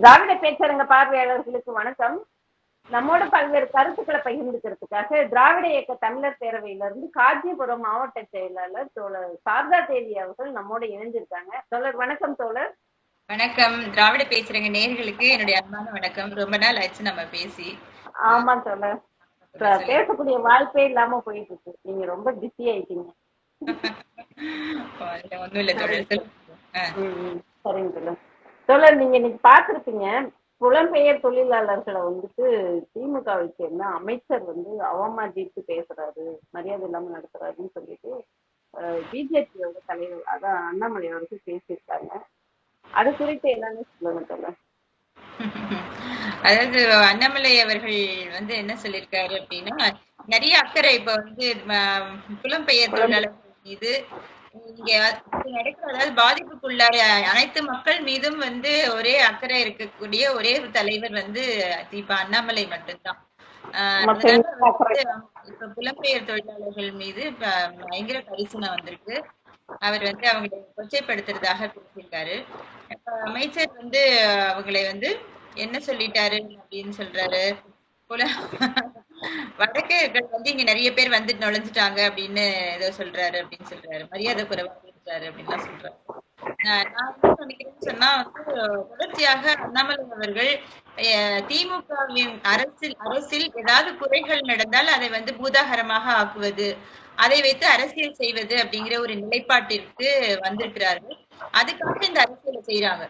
திராவிட பேச்சரங்க பார்வையாளர்களுக்கு வணக்கம். நம்மோட பல்வேறு கருத்துக்களை பகிர்ந்துக்கிறதுக்காக திராவிட இயக்க தமிழர் பேரவையிலிருந்து காஞ்சிபுரம் மாவட்ட செயலாளர் தோழர் சாரதா தேவி அவர்கள் நம்மோட இணைஞ்சிருக்காங்க தோழர் வணக்கம் தோழர். வணக்கம். திராவிட பேசுறங்க நேர்களுக்கு என்னுடைய அன்பான வணக்கம். ரொம்ப நாள் ஆச்சு நம்ம பேசி. ஆமா தோழர். பேசக்கூடிய வாய்ப்பே இல்லாம போயிட்டு இருக்கு நீங்க ரொம்ப பிஸி ஆயிட்டீங்க. ஒண்ணும் இல்ல ம். சரிங்க தோழர். தோழர் நீங்க இன்னைக்கு பார்த்திருப்பீங்க புலம்பெயர் தொழிலாளர்களை வந்துட்டு திமுகவை சேர்ந்த அமைச்சர் வந்து அவமதித்து பேசுறாரு மரியாதை இல்லாம நடத்துறாருன்னு சொல்லிட்டு பிஜேபியோட தலைவர் அதான் அண்ணாமலை அவர்கள் பேசியிருக்காங்க. அது குறித்து என்னன்னு சொல்லுங்க தோழர். அதாவது அண்ணாமலை அவர்கள் வந்து என்ன சொல்லியிருக்காரு அப்படின்னா நிறைய அக்கறை இப்ப வந்து புலம்பெயர் தொழிலாளர்கள் மீது இங்க நடக்கிற அதாவது பாதிப்புக்குள்ளார அனைத்து மக்கள் மீதும் வந்து ஒரே அக்கறை இருக்கக்கூடிய ஒரே ஒரு தலைவர் வந்து இப்ப அண்ணாமலை மட்டும்தான். இப்ப புலம்பெயர் தொழிலாளர்கள் மீது இப்ப பயங்கர கரிசனை வந்திருக்கு. அவர் வந்து அவங்களை கொச்சைப்படுத்துறதாக பேசியிருக்காரு. இப்ப அமைச்சர் வந்து அவங்களை வந்து என்ன சொல்லிட்டாரு அப்படின்னு சொல்றாரு. புல வடக்கர்கள் வந்து இங்க நிறைய பேர் வந்து நுழைஞ்சிட்டாங்க அப்படின்னு ஏதோ சொல்றாரு அப்படின்னு சொல்றாரு. மரியாதை குறைவா பேசுறாரு அப்படின்லாம் சொல்றாரு. நான் என்ன நினைக்கிறேன்னு சொன்னா வந்து தொடர்ச்சியாக அண்ணாமலை அவர்கள் திமுகவின் அரசில் அரசில் ஏதாவது குறைகள் நடந்தால் அதை வந்து பூதாகரமாக ஆக்குவது அதை வைத்து அரசியல் செய்வது அப்படிங்கிற ஒரு நிலைப்பாட்டிற்கு வந்திருக்கிறார்கள். அதுக்காக இந்த அரசியலை செய்யறாங்க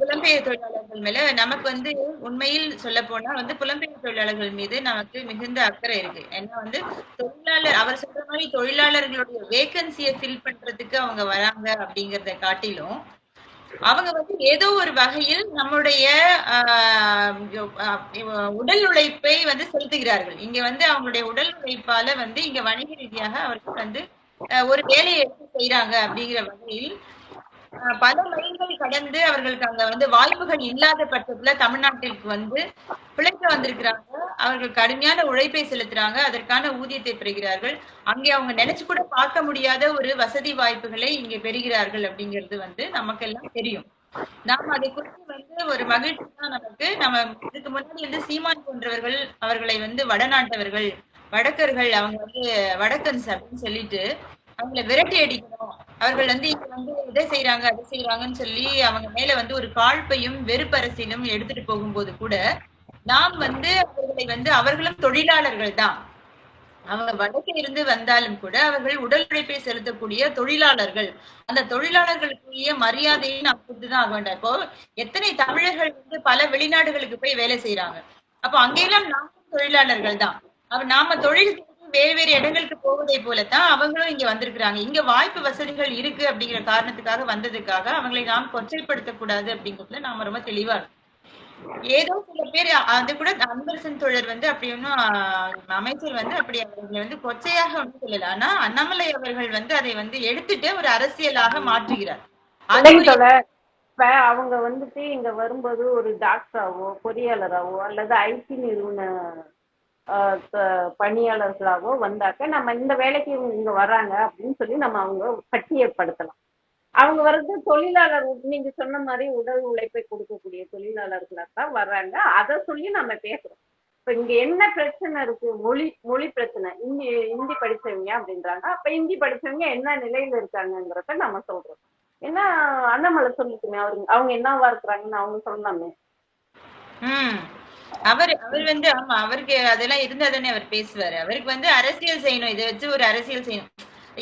புலம்பெயர் தொழிலாளர்கள் மேல நமக்கு வந்து உண்மையில் சொல்ல போனா வந்து புலம்பெயர் தொழிலாளர்கள் மீது நமக்கு மிகுந்த அக்கறை இருக்கு. ஏன்னா வந்து தொழிலாளர் அவர் சொல்ற மாதிரி தொழிலாளர்களுடைய வேகன்சியை ஃபில் பண்றதுக்கு அவங்க வராங்க அப்படிங்கறத காட்டிலும் அவங்க வந்து ஏதோ ஒரு வகையில் நம்முடைய ஆஹ் உடல் உழைப்பை வந்து செலுத்துகிறார்கள். இங்க வந்து அவங்களுடைய உடல் உழைப்பால வந்து இங்க வணிக ரீதியாக அவர்கள் வந்து ஆஹ் ஒரு வேலையை எடுத்து செய்யறாங்க அப்படிங்கிற வகையில் பல மைல்கள் கடந்து அவர்களுக்கு அங்க வந்து வாய்ப்புகள் இல்லாத பட்சத்துல தமிழ்நாட்டிற்கு வந்து பிழைக்க வந்திருக்கிறாங்க. அவர்கள் கடுமையான உழைப்பை செலுத்துறாங்க. அதற்கான ஊதியத்தை பெறுகிறார்கள். அங்கே அவங்க நினைச்சு கூட பார்க்க முடியாத ஒரு வசதி வாய்ப்புகளை இங்கே பெறுகிறார்கள் அப்படிங்கிறது வந்து நமக்கெல்லாம் தெரியும். நாம் அதை குறித்து வந்து ஒரு மகிழ்ச்சி தான் நமக்கு. நம்ம இதுக்கு முன்னாடி வந்து சீமான் போன்றவர்கள் அவர்களை வந்து வடநாட்டவர்கள் வடக்கர்கள் அவங்க வந்து வடக்கன்ஸ் அப்படின்னு சொல்லிட்டு அவங்களை விரட்டி அடிக்கணும். அவர்கள் வந்து இங்க வந்து இதை செய்யறாங்க அதை செய்யறாங்கன்னு சொல்லி அவங்க மேல வந்து ஒரு காழ்ப்பையும் வெறுப்பரசிலும் எடுத்துட்டு போகும்போது கூட நாம் வந்து அவர்களை வந்து அவர்களும் தொழிலாளர்கள் தான். அவங்க வடக்கே இருந்து வந்தாலும் கூட அவர்கள் உடல் உழைப்பை செலுத்தக்கூடிய தொழிலாளர்கள். அந்த தொழிலாளர்களுக்குரிய மரியாதையை நாம் கொடுத்துதான் ஆக வேண்டாம் இப்போ எத்தனை தமிழர்கள் வந்து பல வெளிநாடுகளுக்கு போய் வேலை செய்யறாங்க அப்போ அங்கெல்லாம் நாமும் தொழிலாளர்கள் தான். அப்ப நாம தொழில் வேறு வேறு இடங்களுக்கு போவதை போலத்தான் அவங்களும் இங்க வந்திருக்கிறாங்க. இங்க வாய்ப்பு வசதிகள் இருக்கு அப்படிங்கிற காரணத்துக்காக வந்ததுக்காக அவங்களை நாம் கொச்சைப்படுத்தக் கூடாது அப்படிங்கிறதுல நாம ரொம்ப தெளிவா இருக்கோம். ஏதோ சில பேர் அது கூட அன்பரசன் தோழர் வந்து அப்படி ஒன்னும் அமைச்சர் வந்து அப்படி அவர்களை வந்து கொச்சையாக ஒன்றும் சொல்லல. ஆனா அண்ணாமலை அவர்கள் வந்து அதை வந்து எடுத்துட்டு ஒரு அரசியலாக மாற்றுகிறார். இப்ப அவங்க வந்துட்டு இங்க வரும்போது ஒரு டாக்டராவோ பொறியாளராவோ அல்லது ஐடி நிறுவன பணியாளர்களாகவோ பணியாளர்களாவோ வந்தாக்க நம்ம இந்த வேலைக்கு இவங்க இங்க வர்றாங்க அப்படின்னு சொல்லி நம்ம அவங்க பட்டியப்படுத்தலாம் அவங்க வர்றது தொழிலாளர் நீங்க சொன்ன மாதிரி உடல் உழைப்பை கொடுக்கக்கூடிய தொழிலாளர்களா தான் வர்றாங்க. அதை சொல்லி நம்ம பேசுறோம். இப்ப இங்க என்ன பிரச்சனை இருக்கு? மொழி மொழி பிரச்சனை. இந்தி ஹிந்தி படிச்சவங்க அப்படின்றாங்க. அப்ப ஹிந்தி படிச்சவங்க என்ன நிலையில இருக்காங்கிறத நம்ம சொல்றோம். ஏன்னா அண்ணாமலை சொல்லிட்டுமே அவரு அவங்க என்னவா இருக்கிறாங்கன்னு அவங்க சொன்னாமே. அவர் அவர் வந்து ஆமா அவருக்கு அதெல்லாம் இருந்தா தானே அவர் பேசுவாரு. அவருக்கு வந்து அரசியல் செய்யணும். இதை வச்சு ஒரு அரசியல் செய்யணும்.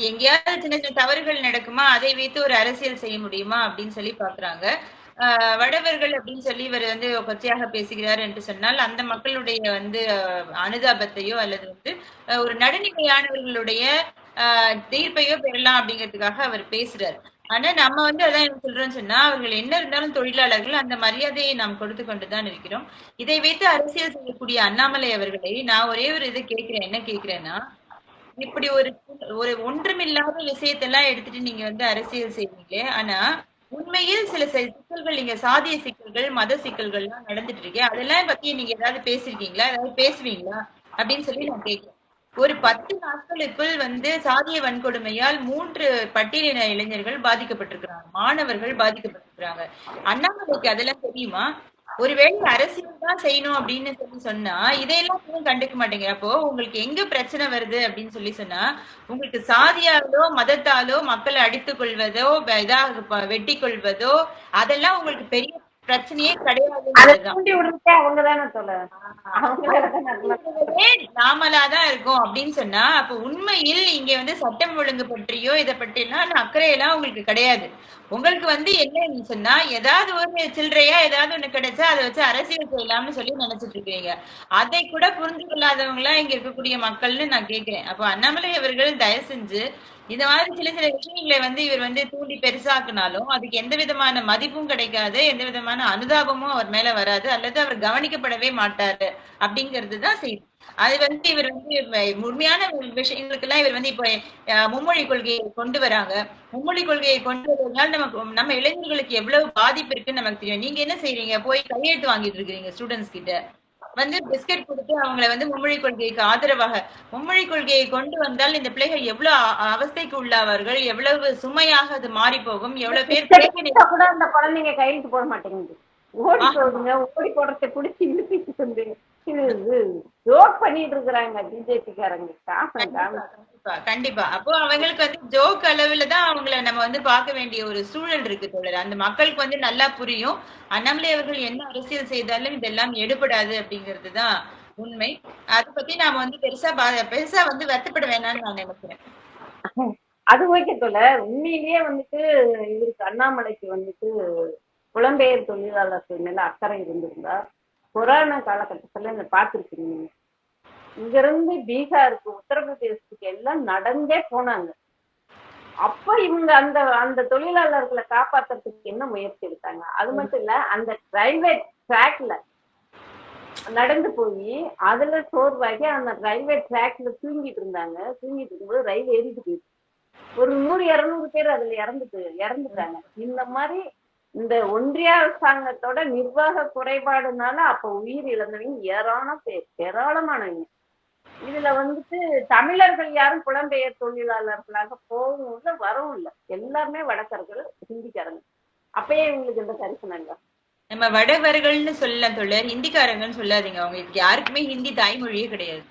எங்கேயாவது சின்ன சின்ன தவறுகள் நடக்குமா? அதை வைத்து ஒரு அரசியல் செய்ய முடியுமா? அப்படின்னு சொல்லி பாக்குறாங்க ஆஹ் வடவர்கள் அப்படின்னு சொல்லி இவர் வந்து கொச்சையாக பேசுகிறார் என்று சொன்னால் அந்த மக்களுடைய வந்து அனுதாபத்தையோ அல்லது வந்து ஒரு நடுநிலையானவர்களுடைய ஆஹ் தீர்ப்பையோ பெறலாம் அப்படிங்கிறதுக்காக அவர் பேசுறாரு. ஆனா நம்ம வந்து அதான் என்ன சொல்றோம்னு சொன்னா அவர்கள் என்ன இருந்தாலும் தொழிலாளர்கள் அந்த மரியாதையை நாம் கொடுத்து கொண்டுதான் இருக்கிறோம். இதை வைத்து அரசியல் செய்யக்கூடிய அண்ணாமலை அவர்களை நான் ஒரே ஒரு இது கேட்கிறேன். என்ன கேட்கிறேன்னா இப்படி ஒரு ஒரு ஒன்றுமில்லாத விஷயத்தெல்லாம் எடுத்துட்டு நீங்க வந்து அரசியல் செய்வீங்க ஆனா உண்மையில் சில சில சிக்கல்கள் நீங்க சாதிய சிக்கல்கள் மத சிக்கல்கள்லாம் நடந்துட்டு இருக்கு அதெல்லாம் பத்தி நீங்க ஏதாவது பேசிருக்கீங்களா? ஏதாவது பேசுவீங்களா? அப்படின்னு சொல்லி நான் கேட்கிறேன். ஒரு பத்து நாட்களுக்குள் வந்து சாதிய வன்கொடுமையால் மூன்று பட்டியலின இளைஞர்கள் பாதிக்கப்பட்டிருக்கிறாங்க. மாணவர்கள் பாதிக்கப்பட்டிருக்கிறாங்க. அண்ணாமலைக்கு அதெல்லாம் தெரியுமா? ஒருவேளை அரசியல் தான் செய்யணும் அப்படின்னு சொல்லி சொன்னா இதையெல்லாம் கண்டுக்க மாட்டேங்கிற அப்போ உங்களுக்கு எங்க பிரச்சனை வருது அப்படின்னு சொல்லி சொன்னா உங்களுக்கு சாதியாலோ மதத்தாலோ மக்களை அடித்துக் கொள்வதோ இதாக வெட்டி கொள்வதோ அதெல்லாம் உங்களுக்கு பெரிய பிரச்சனையே அதை கிடையாதுன்றதுதான் தூண்டி விடுறதே அவங்க தானே சொல்ல இருக்கிறதே நாமளாதான் இருக்கும் அப்படின்னு சொன்னா அப்ப உண்மையில் இங்க வந்து சட்டம் ஒழுங்கு பற்றியோ இதை பற்றியெல்லாம் அக்கறையெல்லாம் உங்களுக்கு கிடையாது. உங்களுக்கு வந்து என்னன்னு சொன்னா ஏதாவது ஒரு சில்லறையா ஏதாவது ஒண்ணு கிடைச்சா அதை வச்சு அரசியல் செய்யலாம்னு சொல்லி நினைச்சிட்டு இருக்கீங்க. அதை கூட புரிந்து கொள்ளாதவங்க எல்லாம் இங்க இருக்கக்கூடிய மக்கள்னு நான் கேக்குறேன். அப்போ அண்ணாமலை அவர்கள் தயவு செஞ்சு இந்த மாதிரி சில சில விஷயங்களை வந்து இவர் வந்து தூண்டி பெருசாக்குனாலும் அதுக்கு எந்த விதமான மதிப்பும் கிடைக்காது எந்த விதமான அனுதாபமும் அவர் மேல வராது. அல்லது அவர் கவனிக்கப்படவே மாட்டாரு அப்படிங்கிறது தான் செய்தி அது வந்து இவர் வந்து உண்மையான விஷயங்களுக்கு விஷயங்களுக்கெல்லாம் இவர் வந்து இப்போ மும்மொழி கொள்கையை கொண்டு வராங்க. மும்மொழி கொள்கையை கொண்டு வரதுனால நமக்கு நம்ம இளைஞர்களுக்கு எவ்வளவு பாதிப்பு இருக்குன்னு நமக்கு தெரியும். நீங்க என்ன செய்றீங்க? போய் கையெழுத்து வாங்கிட்டு இருக்கிறீங்க ஸ்டூடெண்ட்ஸ் கிட்ட. வந்து பிஸ்கட் கொடுத்து அவங்கள வந்து மும்மொழி கொள்கைக்கு ஆதரவாக மும்மொழி கொள்கையை கொண்டு வந்தால் இந்த பிள்ளைகள் எவ்வளவு அவஸ்தைக்கு உள்ளாவார்கள் எவ்வளவு சுமையாக அது மாறி போகும் எவ்வளவு பேர் கூட அந்த குழந்தைங்க கையெழுத்து போட மாட்டேங்குது. ஓடி போகுதுங்க ஓடி போடுறதை பிடிச்சி இழுப்பிட்டு இது ஜோக் பண்ணிட்டு இருக்கிறாங்க பிஜேபி காரங்க காம காம கண்டிப்பா அப்போ அவங்களுக்கு வந்து ஜோக் அளவுல தான் அவங்கள நம்ம வந்து பார்க்க வேண்டிய ஒரு சூழல் இருக்கு தோழர். அந்த மக்களுக்கு வந்து நல்லா புரியும். அண்ணாமலை அவர்கள் என்ன அரசியல் செய்தாலும் இதெல்லாம் எடுபடாது அப்படிங்கிறது தான் உண்மை. அதை பத்தி நாம வந்து பெருசா பா- பெருசா வந்து வருத்தப்பட வேணாம்னு நான் நினைக்கிறேன். அது ஓகே உண்மையிலேயே வந்துட்டு இவருக்கு அண்ணாமலைக்கு வந்துட்டு புலம்பெயர் தொழிலாளர்கள் மேல அக்கறை இருந்திருந்தா கொரோனா காலகட்டத்துல இந்த பார்த்துருக்கீங்க நீங்க. இங்க இருந்து பீகாருக்கு உத்தரப்பிரதேசத்துக்கு எல்லாம் நடந்தே போனாங்க. அப்ப இவங்க அந்த அந்த தொழிலாளர்களை காப்பாத்துறதுக்கு என்ன முயற்சி எடுத்தாங்க? அது மட்டும் இல்ல அந்த ரயில்வே ட்ராக்ல நடந்து போய் அதுல சோர்வாகி அந்த ரயில்வே ட்ராக்ல தூங்கிட்டு இருந்தாங்க. தூங்கிட்டு இருக்கும்போது ரயில் ஏறிட்டு போயிடுச்சு. ஒரு நூறு இருநூறு பேர் அதுல இறந்துட்டு இறந்துட்டாங்க. இந்த மாதிரி இந்த ஒன்றிய அரசாங்கத்தோட நிர்வாக குறைபாடுனால அப்ப உயிர் இழந்தவங்க ஏராளம் பேர் ஏராளமானவங்க. இதுல வந்துட்டு தமிழர்கள் யாரும் புலம்பெயர் தொழிலாளர்களாக போகவும் இல்லை வரவும் இல்லை எல்லாமே வடக்கர்கள் ஹிந்திக்காரங்க. அப்பயே இவங்களுக்கு இந்த கரிசனங்க நம்ம வடவர்கள்னு சொல்லலாம் தோழர். ஹிந்திக்காரங்கன்னு சொல்லாதீங்க. அவங்களுக்கு யாருக்குமே ஹிந்தி தாய்மொழியே கிடையாது.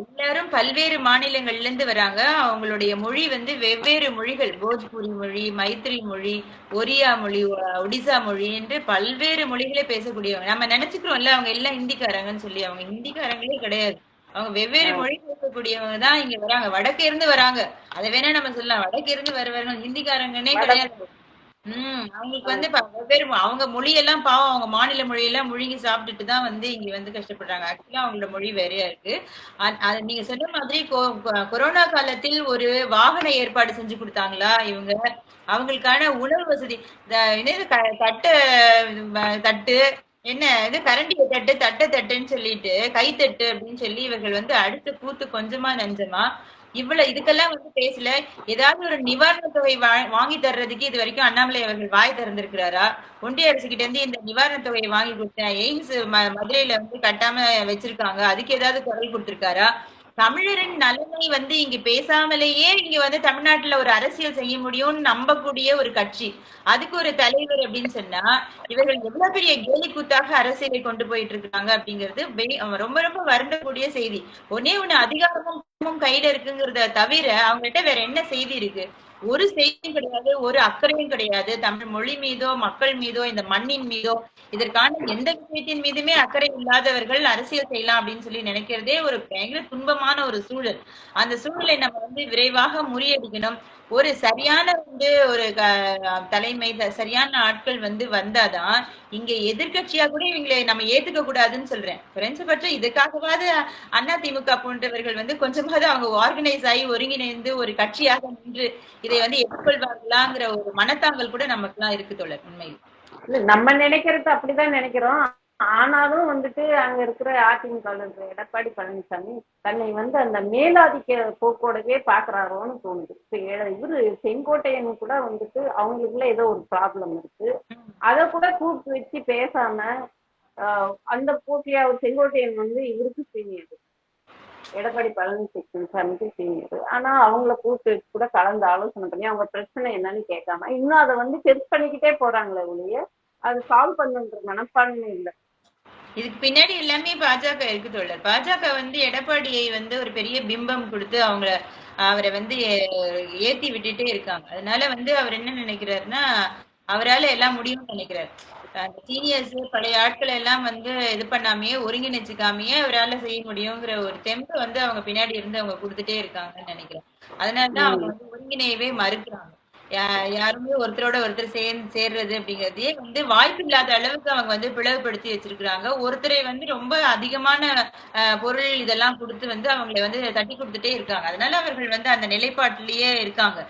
எல்லாரும் பல்வேறு மாநிலங்கள்ல இருந்து வராங்க. அவங்களுடைய மொழி வந்து வெவ்வேறு மொழிகள். போஜ்புரி மொழி மைத்திரி மொழி ஒரியா மொழி ஒடிசா மொழி என்று பல்வேறு மொழிகளை பேசக்கூடியவங்க. நம்ம நினைச்சுக்கிறோம்ல அவங்க எல்லாம் ஹிந்திக்காரங்கன்னு சொல்லி. அவங்க ஹிந்திக்காரங்களே கிடையாது. அவங்க வெவ்வேறு மொழி பேசக்கூடியவங்க தான் இங்க வராங்க. வடக்கே இருந்து வராங்க. அதை வேணா நம்ம சொல்லலாம். வடக்கே இருந்து வருவார்கள் ஹிந்திக்காரங்கன்னே கிடையாது. உம் அவங்களுக்கு வந்து ப- வெவ்வேறு மொ- அவங்க மொழியெல்லாம் பாவம். அவங்க மாநில மொழியெல்லாம் முழுங்கி சாப்பிட்டுட்டு தான் வந்து இங்க வந்து கஷ்டப்படுறாங்க. ஆக்சுவலா அவங்களோட மொழி வேறையா இருக்கு. அ- அது நீங்க சொன்ன மாதிரி கொ- கொ- கொரோனா காலத்தில் ஒரு வாகன ஏற்பாடு செஞ்சு கொடுத்தாங்களா இவங்க? அவங்களுக்கான உணவு வசதி இந்த என்னது க- தட்டு ம- தட்டு என்ன இது கரண்டிய தட்டு தட்டை தட்டுன்னு சொல்லிட்டு கைத்தட்டு அப்படின்னு சொல்லி இவர்கள் வந்து அடுத்த கூத்து கொஞ்சமா நஞ்சமா இவ்வளவு இதுக்கெல்லாம் வந்து பேசல. ஏதாவது ஒரு நிவாரண தொகை வாங்கி தர்றதுக்கு இது வரைக்கும் அண்ணாமலை அவர்கள் வாய் திறந்திருக்கிறாரா? ஒன்றிய அரசு கிட்ட இருந்து இந்த நிவாரண தொகையை வாங்கி கொடுத்தேன் எய்ம்ஸ் மதுரையில வந்து கட்டாம வச்சிருக்காங்க. அதுக்கு ஏதாவது குரல் கொடுத்திருக்காரா? தமிழரின் நலனை வந்து இங்க பேசாமலேயே இங்க வந்து தமிழ்நாட்டுல ஒரு அரசியல் செய்ய முடியும்னு நம்பக்கூடிய ஒரு கட்சி. அதுக்கு ஒரு தலைவர் அப்படின்னு சொன்னா இவர்கள் எவ்வளவு பெரிய கேலி கூத்தாக அரசியலை கொண்டு போயிட்டு இருக்காங்க அப்படிங்கிறது ரொம்ப ரொம்ப வருந்தக்கூடிய செய்தி. ஒன்னே ஒண்ணு அதிகாரமும் குடும்பம் கையில இருக்குங்கிறத தவிர அவங்ககிட்ட வேற என்ன செய்தி இருக்கு? ஒரு செய்தியும் கிடையாது ஒரு அக்கறையும் கிடையாது. தமிழ் மொழி மீதோ மக்கள் மீதோ இந்த மண்ணின் மீதோ இதற்கான எந்த விஷயத்தின் மீதுமே அக்கறை இல்லாதவர்கள் அரசியல் செய்யலாம் அப்படின்னு சொல்லி நினைக்கிறதே ஒரு பயங்கர துன்பமான ஒரு சூழல். அந்த சூழலை நம்ம வந்து விரைவாக முறியடிக்கணும். ஒரு சரியான வந்து ஒரு தலைமை சரியான ஆட்கள் வந்து வந்தாதான் இங்க எதிர்கட்சியா கூட இவங்களை நம்ம ஏத்துக்க கூடாதுன்னு சொல்றேன். குறைஞ்சபட்சம் இதுக்காகவாது அதிமுக போன்றவர்கள் வந்து கொஞ்சம் வரும்போது அவங்க ஆர்கனைஸ் ஆகி ஒருங்கிணைந்து ஒரு கட்சியாக நின்று இதை வந்து எதிர்கொள்வார்களாங்கிற ஒரு மனத்தாங்கல் கூட நமக்கு எல்லாம் இருக்கு தோழர் உண்மையில். இல்ல நம்ம நினைக்கிறது அப்படிதான் நினைக்கிறோம். ஆனாலும் வந்துட்டு அங்க இருக்கிற அதிமுக எடப்பாடி பழனிசாமி தன்னை வந்து அந்த மேலாதிக்க போக்கோடவே பாக்குறாரோன்னு தோணுது. இவரு செங்கோட்டையன் கூட வந்துட்டு அவங்களுக்குள்ள ஏதோ ஒரு ப்ராப்ளம் இருக்கு. அத கூட கூப்பிட்டு வச்சு பேசாம ஆஹ் அந்த போட்டியா செங்கோட்டையன் வந்து இவருக்கு சீனியர் எடப்பாடி பழனிசாமிக்கு சீனியர். ஆனா அவங்கள கூப்பிட்டு கூட கலந்து ஆலோசனை பண்ணி அவங்க பிரச்சனை என்னன்னு கேட்காம இன்னும் அதை வந்து பெருசு பண்ணிக்கிட்டே போறாங்களே ஒழிய அது சால்வ் பண்ணுன்ற மனப்பான்மை இல்லை. இதுக்கு பின்னாடி எல்லாமே பாஜக இருக்கு தோழர். பாஜக வந்து எடப்பாடியை வந்து ஒரு பெரிய பிம்பம் கொடுத்து அவங்கள அவரை வந்து ஏத்தி விட்டுட்டே இருக்காங்க. அதனால வந்து அவர் என்ன நினைக்கிறாருன்னா அவரால எல்லாம் முடியும்னு நினைக்கிறார். அந்த சீனியர்ஸ் பழைய ஆட்கள் எல்லாம் வந்து இது பண்ணாமையே ஒருங்கிணைச்சுக்காமையே அவரால செய்ய முடியுங்கிற ஒரு தெம்பு வந்து அவங்க பின்னாடி இருந்து அவங்க கொடுத்துட்டே இருக்காங்கன்னு நினைக்கிறேன். அதனாலதான் அவங்க வந்து ஒருங்கிணையவே மறுக்கிறாங்க. யாருமே ஒருத்தரோட ஒருத்தர் சேர்ந்து சேர்றது அப்படிங்கறதையே வந்து வாய்ப்பு இல்லாத அளவுக்கு அவங்க வந்து பிளவுபடுத்தி வச்சிருக்கிறாங்க. ஒருத்தரை வந்து ரொம்ப அதிகமான பொருள் இதெல்லாம் கொடுத்து வந்து அவங்களை வந்து தட்டி கொடுத்துட்டே இருக்காங்க. அதனால அவர்கள் வந்து அந்த நிலைப்பாட்டிலேயே இருக்காங்க.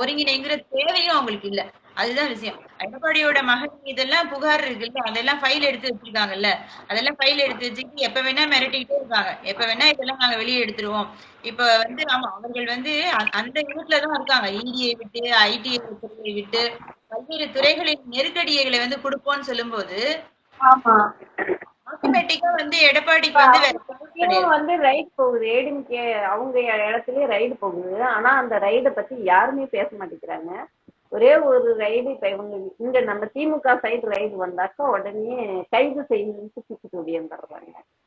ஒருங்கிணைங்கிற தேவையும் அவங்களுக்கு இல்ல. அதுதான் விஷயம். எடப்பாடியோட மகன் இதெல்லாம் புகார் இருக்குல்ல அதெல்லாம் ஃபைல் எடுத்து வச்சிருக்காங்கல்ல அதெல்லாம் ஃபைல் எடுத்து வச்சுக்கிட்டு எப்ப வேணா மிரட்டிக்கிட்டே இருக்காங்க எப்ப வேணா இதெல்லாம் நாங்க வெளியே எடுத்துருவோம். இப்ப வந்து ஆமா அவர்கள் வந்து அந்த யூட்ல தான் இருக்காங்க. இடியை விட்டு ஐடிஐ துறையை விட்டு பல்வேறு துறைகளின் நெருக்கடிகளை வந்து கொடுப்போம்னு சொல்லும்போது ஆட்டோமேட்டிக்கா வந்து எடப்பாடிக்கு வந்து வந்து ரைடு போகுது. ஏடிஎம்கே அவங்க இடத்துலயே ரைடு போகுது. ஆனா அந்த ரைடை பத்தி யாருமே பேச மாட்டேங்கிறாங்க. ஒரே ஒரு ரைடு இப்ப இவங்க இங்க நம்ம திமுக சைடு ரைடு வந்தாக்கா உடனே கைது செய்யணும்னு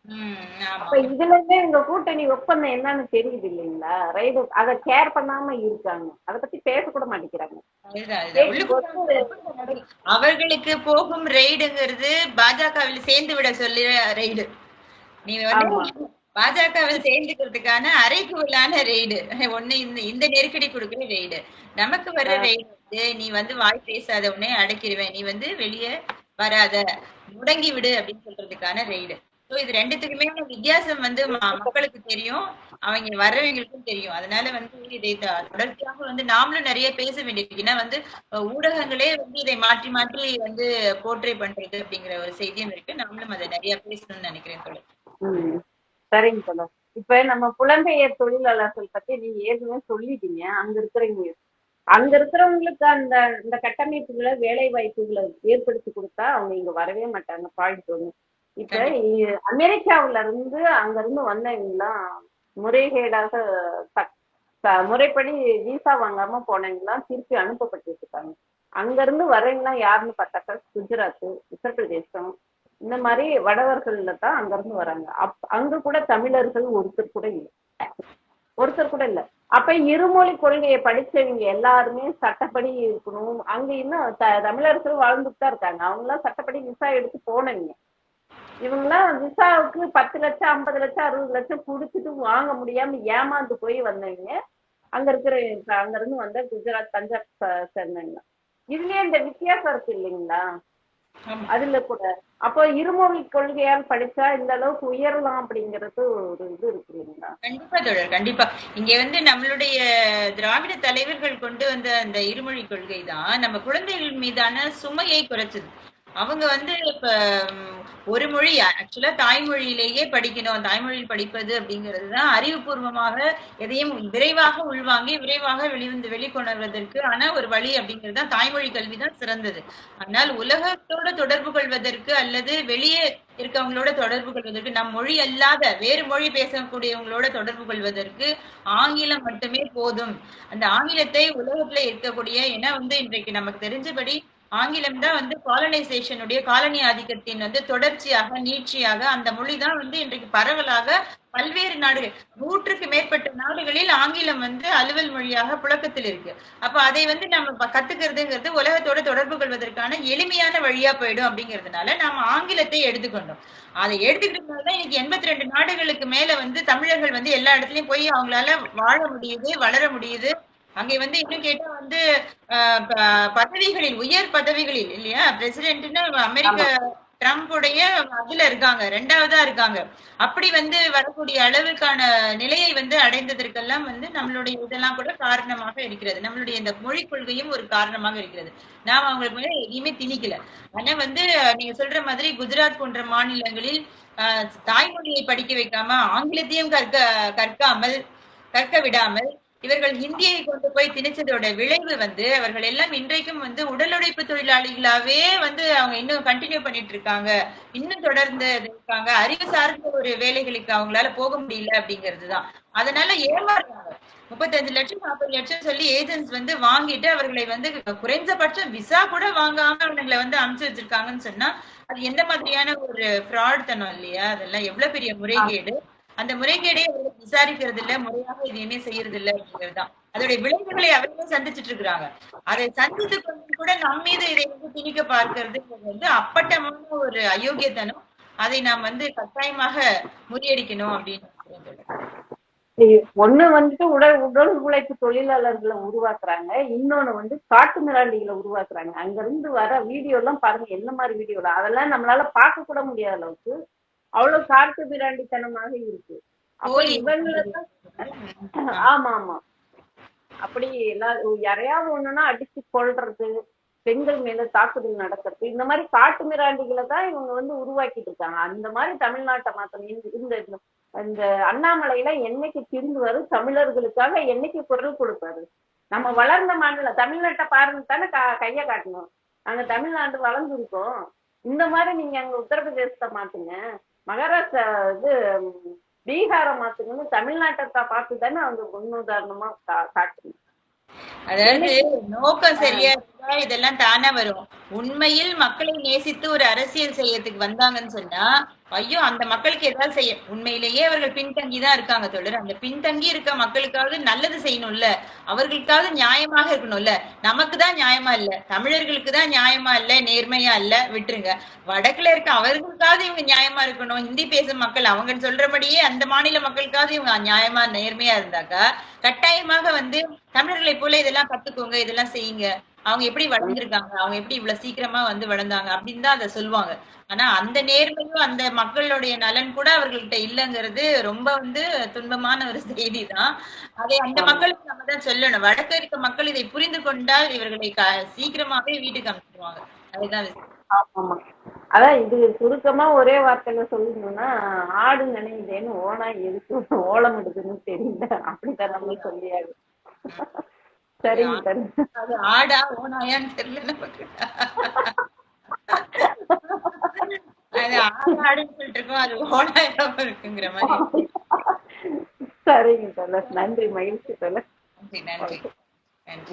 ம், ஆமா. அப்ப இதுல இருந்தே இந்த கூட்டணி ஒப்பந்தம் என்னன்னு தெரியுது இல்லைங்களா? ரைடு அதை கேர் பண்ணாம இருக்காங்க. அதை பத்தி பேச கூட மாட்டேங்கிறாங்க. அவர்களுக்கு போகும் ரெய்டுங்கிறது பாஜகவில் சேர்ந்து விட சொல்லி ரெய்டு நீ வந்து பாஜகவில் சேர்ந்துக்கிறதுக்கான அரைக்குவலான ரெய்டு ஒண்ணு இந்த இந்த நெருக்கடி கொடுக்குற ரெய்டு நமக்கு வர்ற ரெய்டு வந்து நீ வந்து வாய் பேசாத உடனே அடைக்கிடுவேன். நீ வந்து வெளியே வராத. முடங்கி விடு அப்படின்னு சொல்றதுக்கான ரெய்டு ஸோ இது ரெண்டுத்துக்குமே வித்தியாசம் வந்து மக்களுக்கு தெரியும். அவங்க வர்றவங்களுக்கும் தெரியும். அதனால வந்து இதை தொடர்ச்சியாக வந்து நாமளும் நிறைய பேச வேண்டியிருக்கு. ஏன்னா வந்து ஊடகங்களே வந்து இதை மாற்றி மாற்றி வந்து போர்ட்ரே பண்றது அப்படிங்கிற ஒரு செய்தியும் இருக்கு. நாமளும் அதை நிறைய பேசணும்னு நினைக்கிறேன் தோழர். சரிங்க தோழர். இப்ப நம்ம புலம்பெயர் தொழிலாளர்கள் பத்தி நீங்க ஏற்கனவே சொல்லிட்டீங்க. அங்க இருக்கிறவங்க அங்க இருக்கிறவங்களுக்கு அந்த இந்த கட்டமைப்புகளை வேலை வாய்ப்புகளை ஏற்படுத்தி கொடுத்தா அவங்க இங்க வரவே மாட்டாங்க ஒண்ணு இப்ப அமெரிக்காவுல இருந்து அங்க இருந்து வந்தவங்கலாம் முறைகேடாக த- த- முறைப்படி விசா வாங்காம போனவங்கலாம் திருப்பி அனுப்பப்பட்டு இருக்காங்க அங்க இருந்து வரவங்கலாம் யாருன்னு பார்த்தாக்கா குஜராத் உத்தரப்பிரதேசம் இந்த மாதிரி வடவர்கள்ல தான் அங்க இருந்து வராங்க. அப் அங்க கூட தமிழர்கள் ஒருத்தர் கூட இல்லை. ஒருத்தர் கூட இல்ல. அப்ப இருமொழி கொள்கையை படிச்சவங்க எல்லாருமே சட்டப்படி இருக்கணும். அங்க இன்னும் தமிழர்கள் வாழ்ந்துட்டு தான் இருக்காங்க. அவங்க எல்லாம் சட்டப்படி விசா எடுத்து போனவங்க. இவங்கெல்லாம் விசாவுக்கு பத்து லட்சம் ஐம்பது லட்சம் அறுபது லட்சம் கொடுத்துட்டு வாங்க முடியாம ஏமாந்து போய் வந்தவங்க. அங்க இருக்கிற அங்க இருந்து வந்த குஜராத் பஞ்சாப் சேர்ந்தவங்க இதுலயே இந்த வித்தியாசம் இருக்கு இல்லைங்களா. அதுல கூட அப்போ இருமொழி கொள்கையால் படிச்சா இந்த அளவுக்கு உயரலாம் அப்படிங்கிறது ஒரு இது இருக்கு இல்லைங்களா? கண்டிப்பா தோழர் கண்டிப்பா. இங்க வந்து நம்மளுடைய திராவிட தலைவர்கள் கொண்டு வந்த அந்த இருமொழி கொள்கை தான் நம்ம குழந்தைகள் மீதான சுமையை குறைச்சது. அவங்க வந்து இப்ப ஒரு மொழி ஆக்சுவலா தாய்மொழியிலேயே படிக்கணும். தாய்மொழியில் படிப்பது அப்படிங்கிறதுதான் அறிவுபூர்வமாக எதையும் விரைவாக உள்வாங்கி விரைவாக வெளிவந்து வெளிக்கொணர்வதற்கு ஆன ஒரு வழி அப்படிங்கிறது தான் தாய்மொழி கல்வி தான் சிறந்தது. ஆனால் உலகத்தோட தொடர்பு கொள்வதற்கு அல்லது வெளியே இருக்கவங்களோட தொடர்பு கொள்வதற்கு நம் மொழி அல்லாத வேறு மொழி பேசக்கூடியவங்களோட தொடர்பு கொள்வதற்கு ஆங்கிலம் மட்டுமே போதும். அந்த ஆங்கிலத்தை உலகத்துல இருக்கக்கூடிய ஏன்னா வந்து இன்றைக்கு நமக்கு தெரிஞ்சபடி ஆங்கிலம் தான் வந்து காலனைசேஷனுடைய காலனி ஆதிக்கத்தின் வந்து தொடர்ச்சியாக நீட்சியாக அந்த மொழி தான் வந்து இன்றைக்கு பரவலாக பல்வேறு நாடுகள் நூற்றுக்கு மேற்பட்ட நாடுகளில் ஆங்கிலம் வந்து அலுவல் மொழியாக புழக்கத்தில் இருக்கு. அப்ப அதை வந்து நம்ம கத்துக்கிறதுங்கிறது உலகத்தோட தொடர்பு கொள்வதற்கான எளிமையான வழியா போயிடும் அப்படிங்கிறதுனால நாம ஆங்கிலத்தை எடுத்துக்கொண்டோம். அதை எடுத்துக்கிட்டதுனால தான் இன்னைக்கு எண்பத்தி ரெண்டு நாடுகளுக்கு மேல வந்து தமிழர்கள் வந்து எல்லா இடத்துலயும் போய் அவங்களால வாழ முடியுது வளர முடியுது. அங்கே வந்து இன்னும் கேட்டா வந்து பதவிகளில் உயர் பதவிகளில் இல்லையா? பிரசிடென்ட்னு அமெரிக்க ட்ரம்ப்புடைய அதுல இருக்காங்க ரெண்டாவதா இருக்காங்க. அப்படி வந்து வரக்கூடிய அளவுக்கான நிலையை வந்து அடைந்ததற்கெல்லாம் வந்து நம்மளுடைய இதெல்லாம் கூட காரணமாக இருக்கிறது. நம்மளுடைய இந்த மொழிக் கொள்கையும் ஒரு காரணமாக இருக்கிறது. நாம் அவங்களுக்கு வந்து எதையுமே திணிக்கல. ஆனா வந்து நீங்க சொல்ற மாதிரி குஜராத் போன்ற மாநிலங்களில் ஆஹ் தாய்மொழியை படிக்க வைக்காம ஆங்கிலத்தையும் கற்க கற்காமல் கற்க விடாமல் இவர்கள் ஹிந்தியை கொண்டு போய் திணிச்சதோட விளைவு வந்து அவர்கள் எல்லாம் இன்றைக்கும் வந்து உடல் உழைப்பு தொழிலாளிகளாவே வந்து அவங்க இன்னும் கண்டினியூ பண்ணிட்டு இருக்காங்க. இன்னும் தொடர்ந்து இருக்காங்க. அறிவு சார்ந்த ஒரு வேலைகளுக்கு அவங்களால போக முடியல அப்படிங்கிறது தான் அதனால ஏமாறுறாங்க. முப்பத்தஞ்சு லட்சம் நாற்பது லட்சம் சொல்லி ஏஜென்ட்ஸ் வந்து வாங்கிட்டு அவர்களை வந்து குறைந்தபட்சம் விசா கூட வாங்காம அவங்களை வந்து அமுச்சு வச்சிருக்காங்கன்னு சொன்னா அது எந்த மாதிரியான ஒரு ஃப்ராட் தனம் இல்லையா? அதெல்லாம் எவ்வளவு பெரிய முறைகேடு. அந்த முறைகேடே அவர்கள் விசாரிக்கிறது இல்ல முறையாக எதையுமே செய்யறது இல்ல அப்படிங்கறதுதான். அதோடைய விளைவுகளை அவர்களே சந்திச்சிட்டு இருக்கிறாங்க. அதை சந்தித்து கொண்டு கூட நம் மீது இதை வந்து திணிக்க பார்க்கறது வந்து அப்பட்டமான ஒரு அயோக்கியத்தனம். அதை நாம் வந்து கட்டாயமாக முறியடிக்கணும் அப்படின்னு ஒண்ணு வந்துட்டு உடல் உடல் உழைப்பு தொழிலாளர்களை உருவாக்குறாங்க. இன்னொன்னு வந்து காட்டு மிராண்டிகளை உருவாக்குறாங்க. அங்க இருந்து வர வீடியோ எல்லாம் பாருங்க என்ன மாதிரி வீடியோ அதெல்லாம் நம்மளால பார்க்க கூட முடியாத அளவுக்கு அவ்வளவு காட்டு மிராண்டித்தனமாக இருக்கு. அப்ப ஆமா ஆமா அப்படி எல்லாரும் யாரையாவது ஒண்ணுன்னா அடிச்சு கொல்றது பெண்கள் மேல தாக்குதல் நடக்கிறது இந்த மாதிரி காட்டு மிராண்டிகளை தான் இவங்க வந்து உருவாக்கிட்டு இருக்காங்க. அந்த மாதிரி தமிழ்நாட்டை மாத்தணும். இந்த- இந்த அண்ணாமலையில என்னைக்கு திருந்துவாரு? தமிழர்களுக்காக என்னைக்கு குரல் கொடுப்பாரு? நம்ம வளர்ந்த மாநிலம் தமிழ்நாட்டை பாருங்க தானே கைய காட்டணும். நாங்க தமிழ்நாடு வளர்ந்துருக்கோம். இந்த மாதிரி நீங்க அங்க உத்தரப்பிரதேசத்தை மாத்துங்க. மகாராஷ்டிரா இது பீகாரை மாத்துங்கன்னு தமிழ்நாட்டை பார்த்து தானே அவங்க முன்னுதாரணமா கா- காட்டுங்க அதாவது நோக்கம் சரியா இதெல்லாம் தானே வரும்? உண்மையில் மக்களை நேசித்து ஒரு அரசியல் செய்யறதுக்கு வந்தாங்கன்னு சொன்னா ஐயோ அந்த மக்களுக்கு ஏதாவது செய்ய உண்மையிலேயே அவர்கள் பின்தங்கி தான் இருக்காங்க தொடர் அந்த பின்தங்கி இருக்க மக்களுக்காவது நல்லது செய்யணும்ல? அவர்களுக்காவது நியாயமாக இருக்கணும்ல? நமக்கு தான் நியாயமா இல்ல. தமிழர்களுக்கு தான் நியாயமா இல்ல? நேர்மையா இல்ல? விட்டுருங்க. வடக்குல இருக்க அவர்களுக்காவது இவங்க நியாயமா இருக்கணும். ஹிந்தி பேசும் மக்கள் அவங்க சொல்றபடியே அந்த மாநில மக்களுக்காவது இவங்க நியாயமா நேர்மையா இருந்தாக்கா கட்டாயமாக வந்து தமிழர்களை போல இதெல்லாம் கத்துக்கோங்க இதெல்லாம் செய்யுங்க. அவங்க எப்படி வளர்ந்துருக்காங்க அவங்க எப்படி இவ்வளவு சீக்கிரமா வந்து வளர்ந்தாங்க அப்படின்னு தான் அதை சொல்லுவாங்க. ஆனா அந்த நேர்மையும் அந்த மக்களுடைய நலன் கூட அவர்கள்ட்ட இல்லைங்கிறது ரொம்ப வந்து துன்பமான ஒரு செய்தி தான் அதை அந்த மக்களுக்கு நம்ம தான் சொல்லணும். வடக்கு இருக்க மக்கள் இதை புரிந்து கொண்டால் இவர்களை சீக்கிரமாவே வீட்டுக்கு அனுப்பிடுவாங்க அதுதான். ஆமா அதான் இது சுருக்கமா ஒரே வார்த்தையில சொல்லணும்னா ஆடு நினைவுதேன்னு ஓனா எதுக்கு ஓலமிடுதுன்னு தெரியல. அப்படித்தான் நம்ம சொல்லியாது சரிங்க அது ஆடா ஓனாயான்னு தெரியல நமக்கு. அது ஆடு ஆடுன்னு சொல்லிட்டு இருக்கோம் அது ஓனாயாவும் இருக்குங்கிற மாதிரி. சரிங்க தல நன்றி மகிழ்ச்சி தல நன்றி நன்றி.